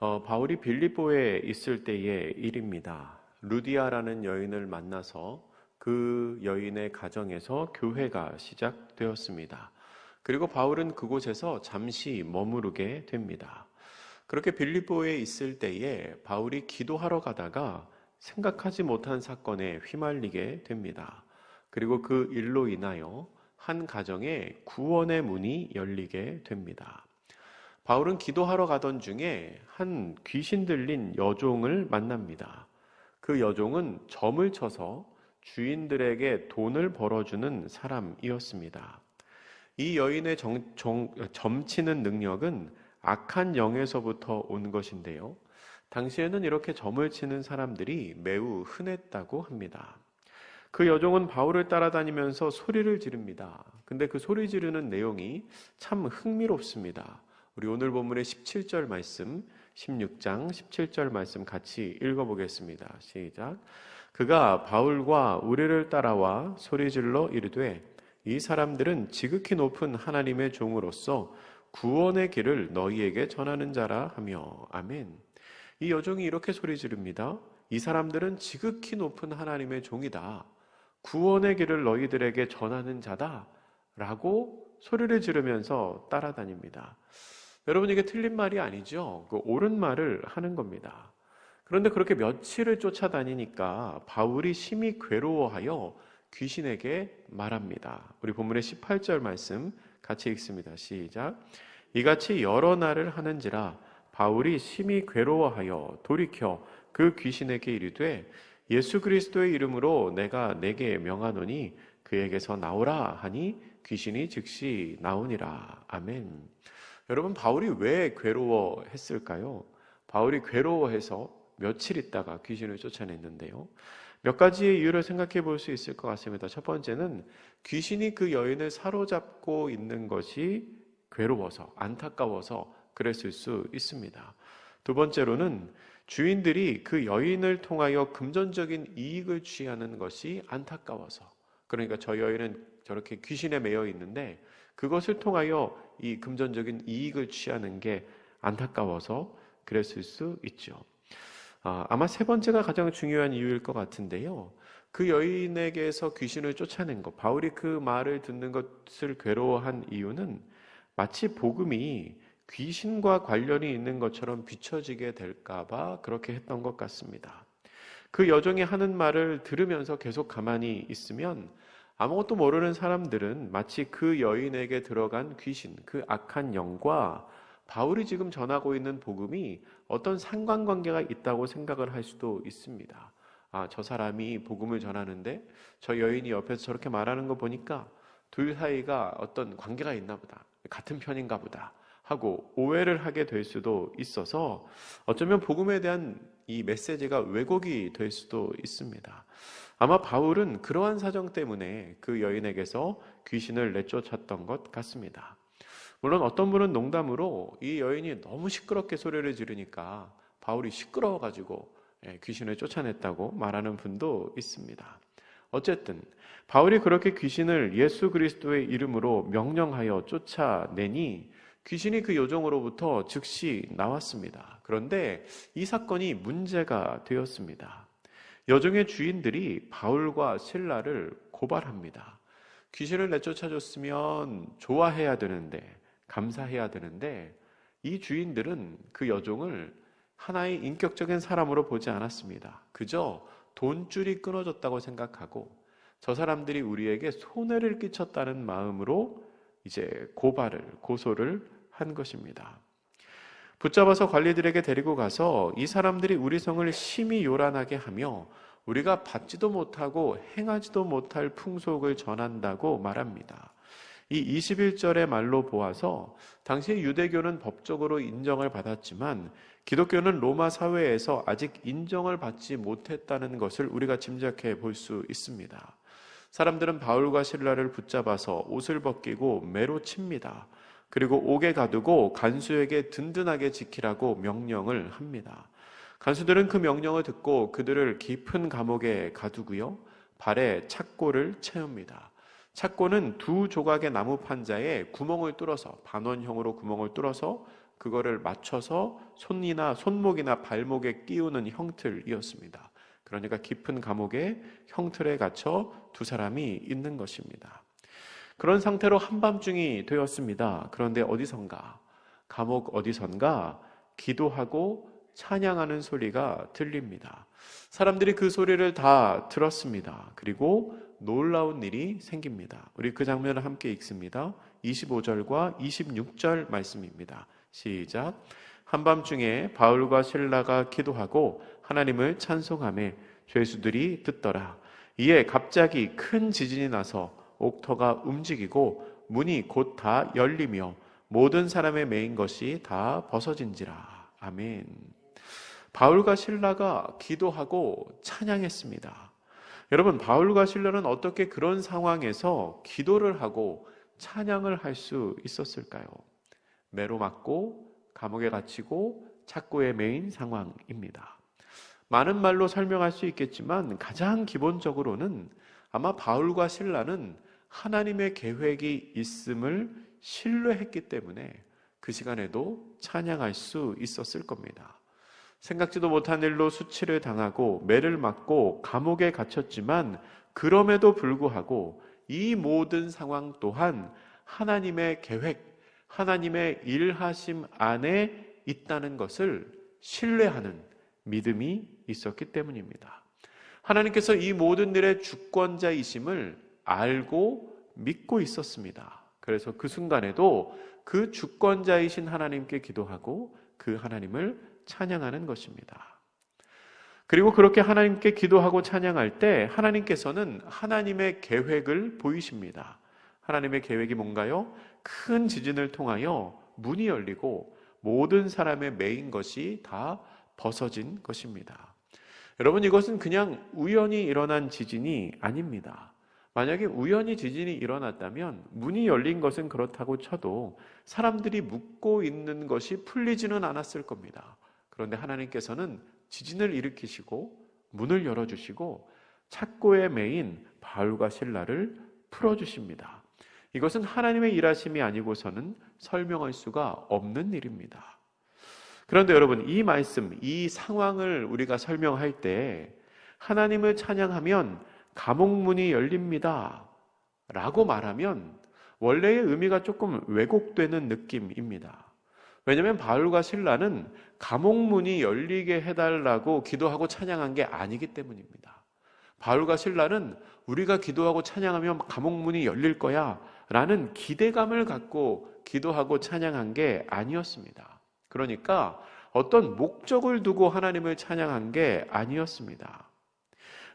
어, 바울이 빌립보에 있을 때의 일입니다. 루디아라는 여인을 만나서 그 여인의 가정에서 교회가 시작되었습니다. 그리고 바울은 그곳에서 잠시 머무르게 됩니다. 그렇게 빌립보에 있을 때에 바울이 기도하러 가다가 생각하지 못한 사건에 휘말리게 됩니다. 그리고 그 일로 인하여 한 가정에 구원의 문이 열리게 됩니다. 바울은 기도하러 가던 중에 한 귀신 들린 여종을 만납니다. 그 여종은 점을 쳐서 주인들에게 돈을 벌어주는 사람이었습니다. 이 여인의 정, 정, 점치는 능력은 악한 영에서부터 온 것인데요. 당시에는 이렇게 점을 치는 사람들이 매우 흔했다고 합니다. 그 여종은 바울을 따라다니면서 소리를 지릅니다. 근데 그 소리 지르는 내용이 참 흥미롭습니다. 우리 오늘 본문의 17절 말씀, 16장 17절 말씀 같이 읽어보겠습니다. 시작. 그가 바울과 우리를 따라와 소리질러 이르되 이 사람들은 지극히 높은 하나님의 종으로서 구원의 길을 너희에게 전하는 자라 하며 아멘. 이 여종이 이렇게 소리 지릅니다. 이 사람들은 지극히 높은 하나님의 종이다. 구원의 길을 너희들에게 전하는 자다. 라고 소리를 지르면서 따라다닙니다. 여러분, 이게 틀린 말이 아니죠? 그 옳은 말을 하는 겁니다. 그런데 그렇게 며칠을 쫓아다니니까 바울이 심히 괴로워하여 귀신에게 말합니다. 우리 본문의 18절 말씀 같이 읽습니다. 시작. 이같이 여러 날을 하는지라 바울이 심히 괴로워하여 돌이켜 그 귀신에게 이르되 예수 그리스도의 이름으로 내가 내게 명하노니 그에게서 나오라 하니 귀신이 즉시 나오니라. 아멘. 여러분 바울이 왜 괴로워했을까요? 바울이 괴로워해서 며칠 있다가 귀신을 쫓아냈는데요. 몇 가지의 이유를 생각해 볼 수 있을 것 같습니다. 첫 번째는 귀신이 그 여인을 사로잡고 있는 것이 괴로워서, 안타까워서 그랬을 수 있습니다. 두 번째로는 주인들이 그 여인을 통하여 금전적인 이익을 취하는 것이 안타까워서. 그러니까 저 여인은 저렇게 귀신에 매여 있는데 그것을 통하여 이 금전적인 이익을 취하는 게 안타까워서 그랬을 수 있죠. 아, 아마 세 번째가 가장 중요한 이유일 것 같은데요. 그 여인에게서 귀신을 쫓아낸 것, 바울이 그 말을 듣는 것을 괴로워한 이유는 마치 복음이 귀신과 관련이 있는 것처럼 비춰지게 될까봐 그렇게 했던 것 같습니다. 그 여종이 하는 말을 들으면서 계속 가만히 있으면 아무것도 모르는 사람들은 마치 그 여인에게 들어간 귀신, 그 악한 영과 바울이 지금 전하고 있는 복음이 어떤 상관관계가 있다고 생각을 할 수도 있습니다. 아, 저 사람이 복음을 전하는데 저 여인이 옆에서 저렇게 말하는 거 보니까 둘 사이가 어떤 관계가 있나 보다. 같은 편인가 보다. 하고 오해를 하게 될 수도 있어서 어쩌면 복음에 대한 이 메시지가 왜곡이 될 수도 있습니다. 아마 바울은 그러한 사정 때문에 그 여인에게서 귀신을 내쫓았던 것 같습니다. 물론 어떤 분은 농담으로 이 여인이 너무 시끄럽게 소리를 지르니까 바울이 시끄러워가지고 예, 귀신을 쫓아냈다고 말하는 분도 있습니다. 어쨌든 바울이 그렇게 귀신을 예수 그리스도의 이름으로 명령하여 쫓아내니 귀신이 그 요정으로부터 즉시 나왔습니다. 그런데 이 사건이 문제가 되었습니다. 여종의 주인들이 바울과 신라를 고발합니다. 귀신을 내쫓아줬으면 좋아해야 되는데 감사해야 되는데 이 주인들은 그 여종을 하나의 인격적인 사람으로 보지 않았습니다. 그저 돈줄이 끊어졌다고 생각하고 저 사람들이 우리에게 손해를 끼쳤다는 마음으로 이제 고발을, 고소를 한 것입니다. 붙잡아서 관리들에게 데리고 가서 이 사람들이 우리 성을 심히 요란하게 하며 우리가 받지도 못하고 행하지도 못할 풍속을 전한다고 말합니다. 이 21절의 말로 보아서 당시 유대교는 법적으로 인정을 받았지만 기독교는 로마 사회에서 아직 인정을 받지 못했다는 것을 우리가 짐작해 볼 수 있습니다. 사람들은 바울과 신라를 붙잡아서 옷을 벗기고 매로 칩니다. 그리고 옥에 가두고 간수에게 든든하게 지키라고 명령을 합니다. 간수들은 그 명령을 듣고 그들을 깊은 감옥에 가두고요. 발에 착고를 채웁니다. 착고는 두 조각의 나무 판자에 구멍을 뚫어서 반원형으로 구멍을 뚫어서 그거를 맞춰서 손이나 손목이나 발목에 끼우는 형틀이었습니다. 그러니까 깊은 감옥에 형틀에 갇혀 두 사람이 있는 것입니다. 그런 상태로 한밤중이 되었습니다. 그런데 어디선가, 감옥 어디선가 기도하고 찬양하는 소리가 들립니다. 사람들이 그 소리를 다 들었습니다. 그리고 놀라운 일이 생깁니다. 우리 그 장면을 함께 읽습니다. 25절과 26절 말씀입니다. 시작. 한밤중에 바울과 신라가 기도하고 하나님을 찬송함에 죄수들이 듣더라. 이에 갑자기 큰 지진이 나서 옥터가 움직이고 문이 곧 다 열리며 모든 사람의 메인 것이 다 벗어진지라. 아멘. 바울과 신라가 기도하고 찬양했습니다. 여러분, 바울과 신라는 어떻게 그런 상황에서 기도를 하고 찬양을 할 수 있었을까요? 매로 맞고 감옥에 갇히고 착고에 매인 상황입니다. 많은 말로 설명할 수 있겠지만 가장 기본적으로는 아마 바울과 신라는 하나님의 계획이 있음을 신뢰했기 때문에 그 시간에도 찬양할 수 있었을 겁니다. 생각지도 못한 일로 수치를 당하고 매를 맞고 감옥에 갇혔지만 그럼에도 불구하고 이 모든 상황 또한 하나님의 계획, 하나님의 일하심 안에 있다는 것을 신뢰하는 믿음이 있었기 때문입니다. 하나님께서 이 모든 일의 주권자이심을 알고 믿고 있었습니다. 그래서 그 순간에도 그 주권자이신 하나님께 기도하고 그 하나님을 찬양하는 것입니다. 그리고 그렇게 하나님께 기도하고 찬양할 때 하나님께서는 하나님의 계획을 보이십니다. 하나님의 계획이 뭔가요? 큰 지진을 통하여 문이 열리고 모든 사람의 메인 것이 다 벗어진 것입니다. 여러분 이것은 그냥 우연히 일어난 지진이 아닙니다. 만약에 우연히 지진이 일어났다면 문이 열린 것은 그렇다고 쳐도 사람들이 묵고 있는 것이 풀리지는 않았을 겁니다. 그런데 하나님께서는 지진을 일으키시고 문을 열어주시고 착고에 매인 바울과 신라를 풀어주십니다. 이것은 하나님의 일하심이 아니고서는 설명할 수가 없는 일입니다. 그런데 여러분, 이 말씀, 이 상황을 우리가 설명할 때 하나님을 찬양하면 감옥문이 열립니다. 라고 말하면 원래의 의미가 조금 왜곡되는 느낌입니다. 왜냐하면 바울과 신라는 감옥문이 열리게 해달라고 기도하고 찬양한 게 아니기 때문입니다. 바울과 신라는 우리가 기도하고 찬양하면 감옥문이 열릴 거야 라는 기대감을 갖고 기도하고 찬양한 게 아니었습니다. 그러니까 어떤 목적을 두고 하나님을 찬양한 게 아니었습니다.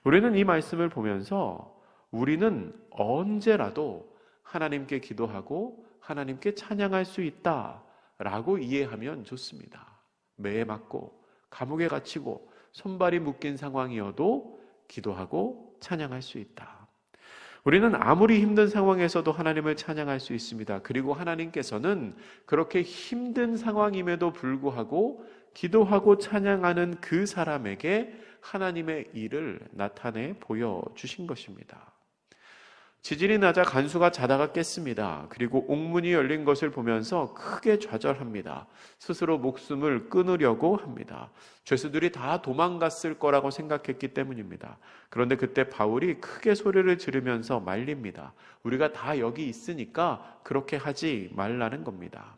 우리는 이 말씀을 보면서 우리는 언제라도 하나님께 기도하고 하나님께 찬양할 수 있다 라고 이해하면 좋습니다. 매에 맞고 감옥에 갇히고 손발이 묶인 상황이어도 기도하고 찬양할 수 있다. 우리는 아무리 힘든 상황에서도 하나님을 찬양할 수 있습니다. 그리고 하나님께서는 그렇게 힘든 상황임에도 불구하고 기도하고 찬양하는 그 사람에게 하나님의 일을 나타내 보여주신 것입니다. 지진이 나자 간수가 자다가 깼습니다. 그리고 옥문이 열린 것을 보면서 크게 좌절합니다. 스스로 목숨을 끊으려고 합니다. 죄수들이 다 도망갔을 거라고 생각했기 때문입니다. 그런데 그때 바울이 크게 소리를 지르면서 말립니다. 우리가 다 여기 있으니까 그렇게 하지 말라는 겁니다.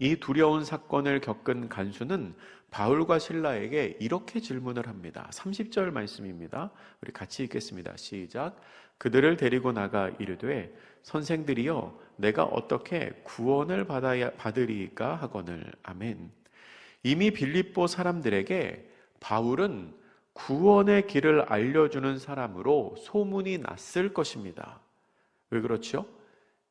이 두려운 사건을 겪은 간수는 바울과 신라에게 이렇게 질문을 합니다. 30절 말씀입니다. 우리 같이 읽겠습니다. 시작. 그들을 데리고 나가 이르되 선생들이여 내가 어떻게 구원을 받아야 받으리까 하거늘 아멘. 이미 빌립보 사람들에게 바울은 구원의 길을 알려주는 사람으로 소문이 났을 것입니다. 왜 그렇죠?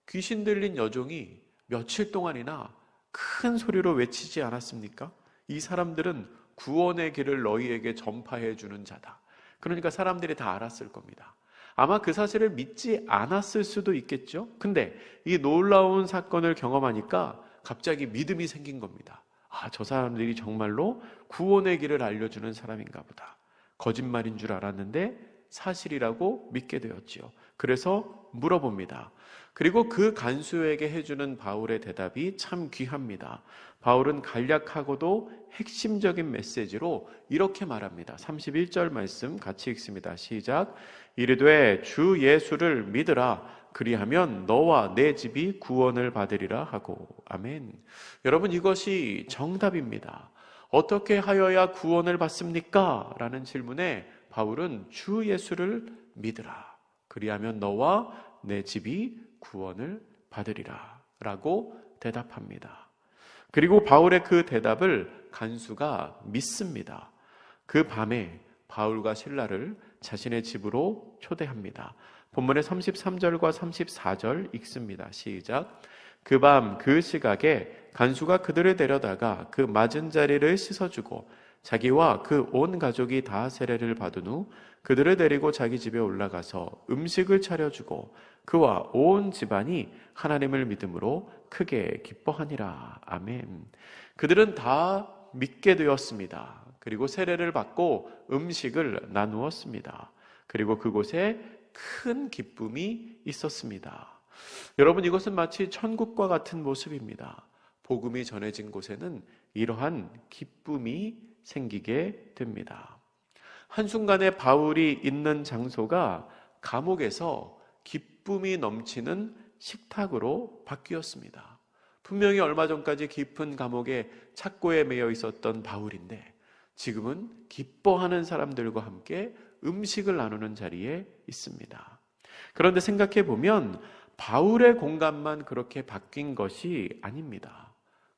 귀신 들린 여종이 며칠 동안이나 큰 소리로 외치지 않았습니까? 이 사람들은 구원의 길을 너희에게 전파해 주는 자다. 그러니까 사람들이 다 알았을 겁니다. 아마 그 사실을 믿지 않았을 수도 있겠죠. 근데 이 놀라운 사건을 경험하니까 갑자기 믿음이 생긴 겁니다. 아, 저 사람들이 정말로 구원의 길을 알려주는 사람인가 보다. 거짓말인 줄 알았는데 사실이라고 믿게 되었지요. 그래서 물어봅니다. 그리고 그 간수에게 해주는 바울의 대답이 참 귀합니다. 바울은 간략하고도 핵심적인 메시지로 이렇게 말합니다. 31절 말씀 같이 읽습니다. 시작. 이르되 주 예수를 믿으라. 그리하면 너와 내 집이 구원을 받으리라 하고. 아멘. 여러분 이것이 정답입니다. 어떻게 하여야 구원을 받습니까? 라는 질문에 바울은 주 예수를 믿으라. 그리하면 너와 내 집이 구원을 받으리라. 라고 대답합니다. 그리고 바울의 그 대답을 간수가 믿습니다. 그 밤에 바울과 신라를 자신의 집으로 초대합니다. 본문의 33절과 34절 읽습니다. 시작. 그 밤 그 시각에 간수가 그들을 데려다가 그 맞은 자리를 씻어주고 자기와 그 온 가족이 다 세례를 받은 후 그들을 데리고 자기 집에 올라가서 음식을 차려주고 그와 온 집안이 하나님을 믿음으로 크게 기뻐하니라. 아멘. 그들은 다 믿게 되었습니다. 그리고 세례를 받고 음식을 나누었습니다. 그리고 그곳에 큰 기쁨이 있었습니다. 여러분, 이것은 마치 천국과 같은 모습입니다. 복음이 전해진 곳에는 이러한 기쁨이 생기게 됩니다. 한순간에 바울이 있는 장소가 감옥에서 기쁨이 넘치는 식탁으로 바뀌었습니다. 분명히 얼마 전까지 깊은 감옥에 착고에 매여 있었던 바울인데 지금은 기뻐하는 사람들과 함께 음식을 나누는 자리에 있습니다. 그런데 생각해 보면 바울의 공간만 그렇게 바뀐 것이 아닙니다.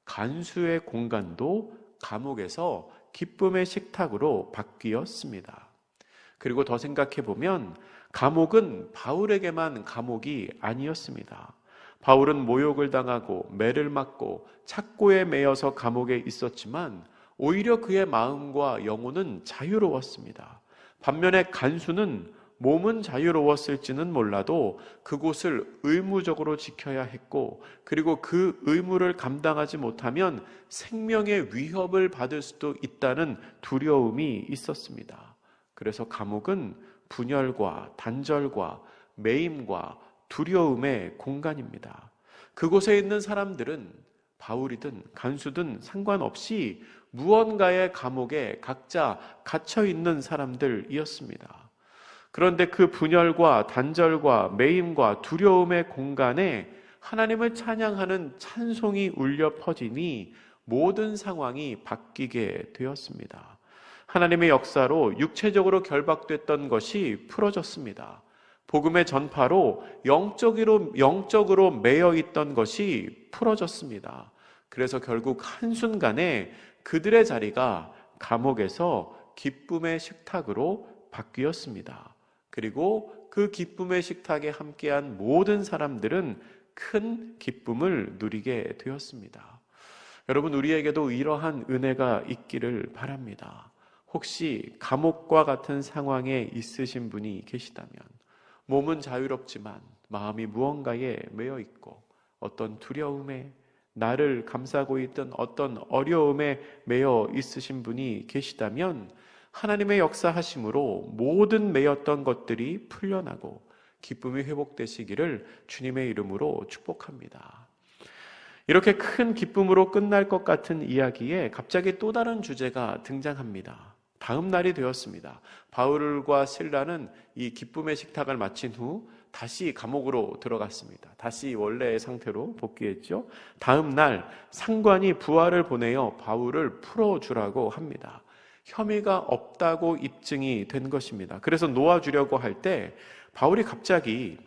간수의 공간도 감옥에서 기쁨의 식탁으로 바뀌었습니다. 그리고 더 생각해 보면 감옥은 바울에게만 감옥이 아니었습니다. 바울은 모욕을 당하고 매를 맞고 착고에 매여서 감옥에 있었지만 오히려 그의 마음과 영혼은 자유로웠습니다. 반면에 간수는 몸은 자유로웠을지는 몰라도 그곳을 의무적으로 지켜야 했고, 그리고 그 의무를 감당하지 못하면 생명의 위협을 받을 수도 있다는 두려움이 있었습니다. 그래서 감옥은 분열과 단절과 매임과 두려움의 공간입니다. 그곳에 있는 사람들은 바울이든 간수든 상관없이 무언가의 감옥에 각자 갇혀 있는 사람들이었습니다. 그런데 그 분열과 단절과 매임과 두려움의 공간에 하나님을 찬양하는 찬송이 울려 퍼지니 모든 상황이 바뀌게 되었습니다. 하나님의 역사로 육체적으로 결박됐던 것이 풀어졌습니다. 복음의 전파로 영적으로, 영적으로 매여 있던 것이 풀어졌습니다. 그래서 결국 한순간에 그들의 자리가 감옥에서 기쁨의 식탁으로 바뀌었습니다. 그리고 그 기쁨의 식탁에 함께한 모든 사람들은 큰 기쁨을 누리게 되었습니다. 여러분, 우리에게도 이러한 은혜가 있기를 바랍니다. 혹시 감옥과 같은 상황에 있으신 분이 계시다면 몸은 자유롭지만 마음이 무언가에 매여 있고 어떤 두려움에 나를 감싸고 있던 어떤 어려움에 매여 있으신 분이 계시다면 하나님의 역사하심으로 모든 매였던 것들이 풀려나고 기쁨이 회복되시기를 주님의 이름으로 축복합니다. 이렇게 큰 기쁨으로 끝날 것 같은 이야기에 갑자기 또 다른 주제가 등장합니다. 다음 날이 되었습니다. 바울과 신라는 이 기쁨의 식탁을 마친 후 다시 감옥으로 들어갔습니다. 다시 원래의 상태로 복귀했죠. 다음 날 상관이 부하를 보내어 바울을 풀어주라고 합니다. 혐의가 없다고 입증이 된 것입니다. 그래서 놓아주려고 할 때 바울이 갑자기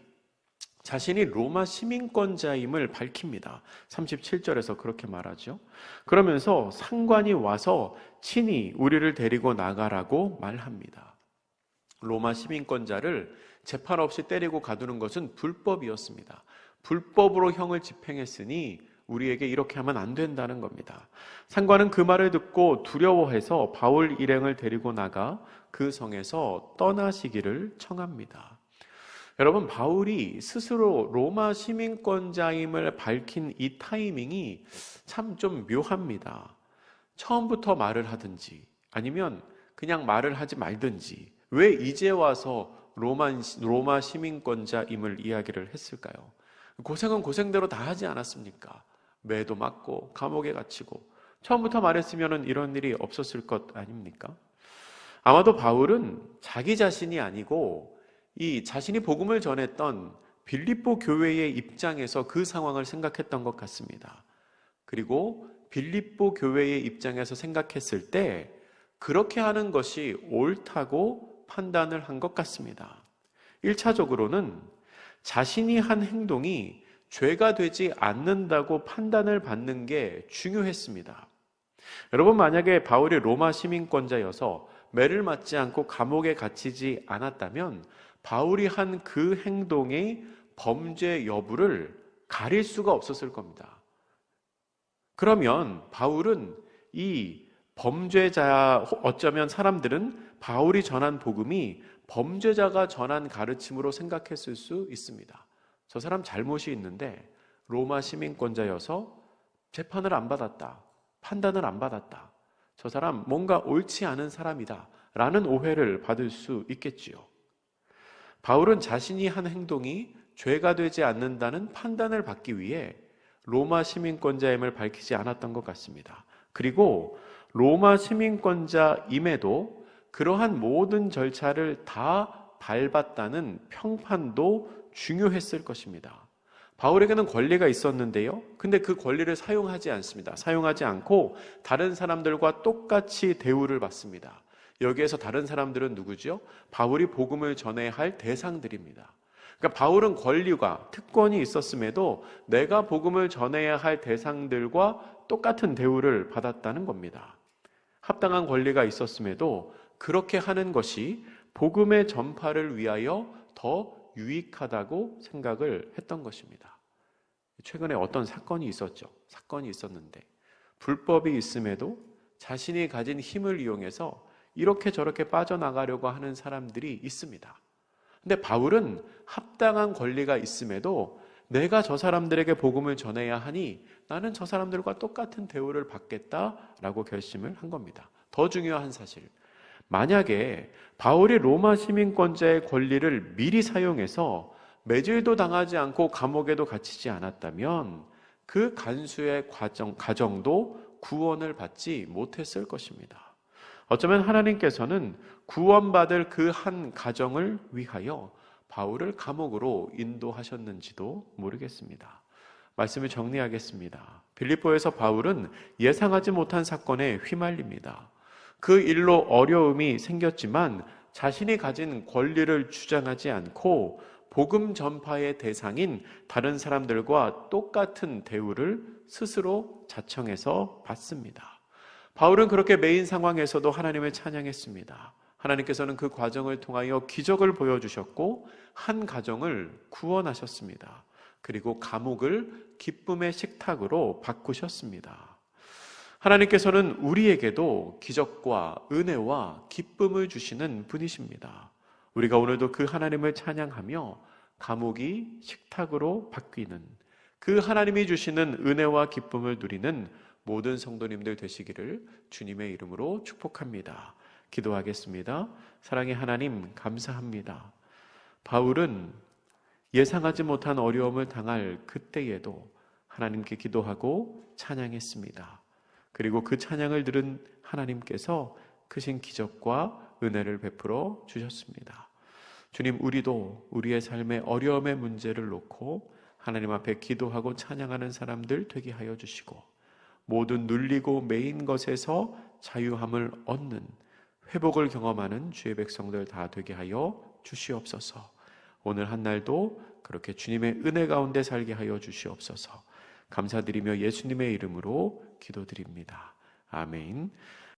자신이 로마 시민권자임을 밝힙니다. 37절에서 그렇게 말하죠. 그러면서 상관이 와서 친히 우리를 데리고 나가라고 말합니다. 로마 시민권자를 재판 없이 때리고 가두는 것은 불법이었습니다. 불법으로 형을 집행했으니 우리에게 이렇게 하면 안 된다는 겁니다. 상관은 그 말을 듣고 두려워해서 바울 일행을 데리고 나가 그 성에서 떠나시기를 청합니다. 여러분, 바울이 스스로 로마 시민권자임을 밝힌 이 타이밍이 참 좀 묘합니다. 처음부터 말을 하든지 아니면 그냥 말을 하지 말든지 왜 이제 와서 로마, 로마 시민권자임을 이야기를 했을까요? 고생은 고생대로 다 하지 않았습니까? 매도 맞고 감옥에 갇히고 처음부터 말했으면 이런 일이 없었을 것 아닙니까? 아마도 바울은 자기 자신이 아니고 이 자신이 복음을 전했던 빌립보 교회의 입장에서 그 상황을 생각했던 것 같습니다. 그리고 빌립보 교회의 입장에서 생각했을 때 그렇게 하는 것이 옳다고 판단을 한 것 같습니다. 1차적으로는 자신이 한 행동이 죄가 되지 않는다고 판단을 받는 게 중요했습니다. 여러분, 만약에 바울이 로마 시민권자여서 매를 맞지 않고 감옥에 갇히지 않았다면 바울이 한 그 행동의 범죄 여부를 가릴 수가 없었을 겁니다. 그러면 바울은 이 범죄자, 어쩌면 사람들은 바울이 전한 복음이 범죄자가 전한 가르침으로 생각했을 수 있습니다. 저 사람 잘못이 있는데 로마 시민권자여서 재판을 안 받았다. 판단을 안 받았다. 저 사람 뭔가 옳지 않은 사람이다. 라는 오해를 받을 수 있겠지요. 바울은 자신이 한 행동이 죄가 되지 않는다는 판단을 받기 위해 로마 시민권자임을 밝히지 않았던 것 같습니다. 그리고 로마 시민권자임에도 그러한 모든 절차를 다 밟았다는 평판도 중요했을 것입니다. 바울에게는 권리가 있었는데요. 근데 그 권리를 사용하지 않습니다. 사용하지 않고 다른 사람들과 똑같이 대우를 받습니다. 여기에서 다른 사람들은 누구죠? 바울이 복음을 전해야 할 대상들입니다. 그러니까 바울은 권리가 특권이 있었음에도 내가 복음을 전해야 할 대상들과 똑같은 대우를 받았다는 겁니다. 합당한 권리가 있었음에도 그렇게 하는 것이 복음의 전파를 위하여 더 유익하다고 생각을 했던 것입니다. 최근에 어떤 사건이 있었죠. 사건이 있었는데 불법이 있음에도 자신이 가진 힘을 이용해서 이렇게 저렇게 빠져나가려고 하는 사람들이 있습니다. 근데 바울은 합당한 권리가 있음에도 내가 저 사람들에게 복음을 전해야 하니 나는 저 사람들과 똑같은 대우를 받겠다라고 결심을 한 겁니다. 더 중요한 사실. 만약에 바울이 로마 시민권자의 권리를 미리 사용해서 매질도 당하지 않고 감옥에도 갇히지 않았다면 그 간수의 과정, 가정도 구원을 받지 못했을 것입니다. 어쩌면 하나님께서는 구원받을 그 한 가정을 위하여 바울을 감옥으로 인도하셨는지도 모르겠습니다. 말씀을 정리하겠습니다. 빌립보에서 바울은 예상하지 못한 사건에 휘말립니다. 그 일로 어려움이 생겼지만 자신이 가진 권리를 주장하지 않고 복음 전파의 대상인 다른 사람들과 똑같은 대우를 스스로 자청해서 받습니다. 바울은 그렇게 메인 상황에서도 하나님을 찬양했습니다. 하나님께서는 그 과정을 통하여 기적을 보여주셨고 한 가정을 구원하셨습니다. 그리고 감옥을 기쁨의 식탁으로 바꾸셨습니다. 하나님께서는 우리에게도 기적과 은혜와 기쁨을 주시는 분이십니다. 우리가 오늘도 그 하나님을 찬양하며 감옥이 식탁으로 바뀌는 그 하나님이 주시는 은혜와 기쁨을 누리는 모든 성도님들 되시기를 주님의 이름으로 축복합니다. 기도하겠습니다. 사랑의 하나님, 감사합니다. 바울은 예상하지 못한 어려움을 당할 그때에도 하나님께 기도하고 찬양했습니다. 그리고 그 찬양을 들은 하나님께서 크신 기적과 은혜를 베풀어 주셨습니다. 주님, 우리도 우리의 삶의 어려움의 문제를 놓고 하나님 앞에 기도하고 찬양하는 사람들 되게 하여 주시고 모든 눌리고 매인 것에서 자유함을 얻는 회복을 경험하는 주의 백성들 다 되게 하여 주시옵소서. 오늘 한 날도 그렇게 주님의 은혜 가운데 살게 하여 주시옵소서. 감사드리며 예수님의 이름으로 기도드립니다. 아멘.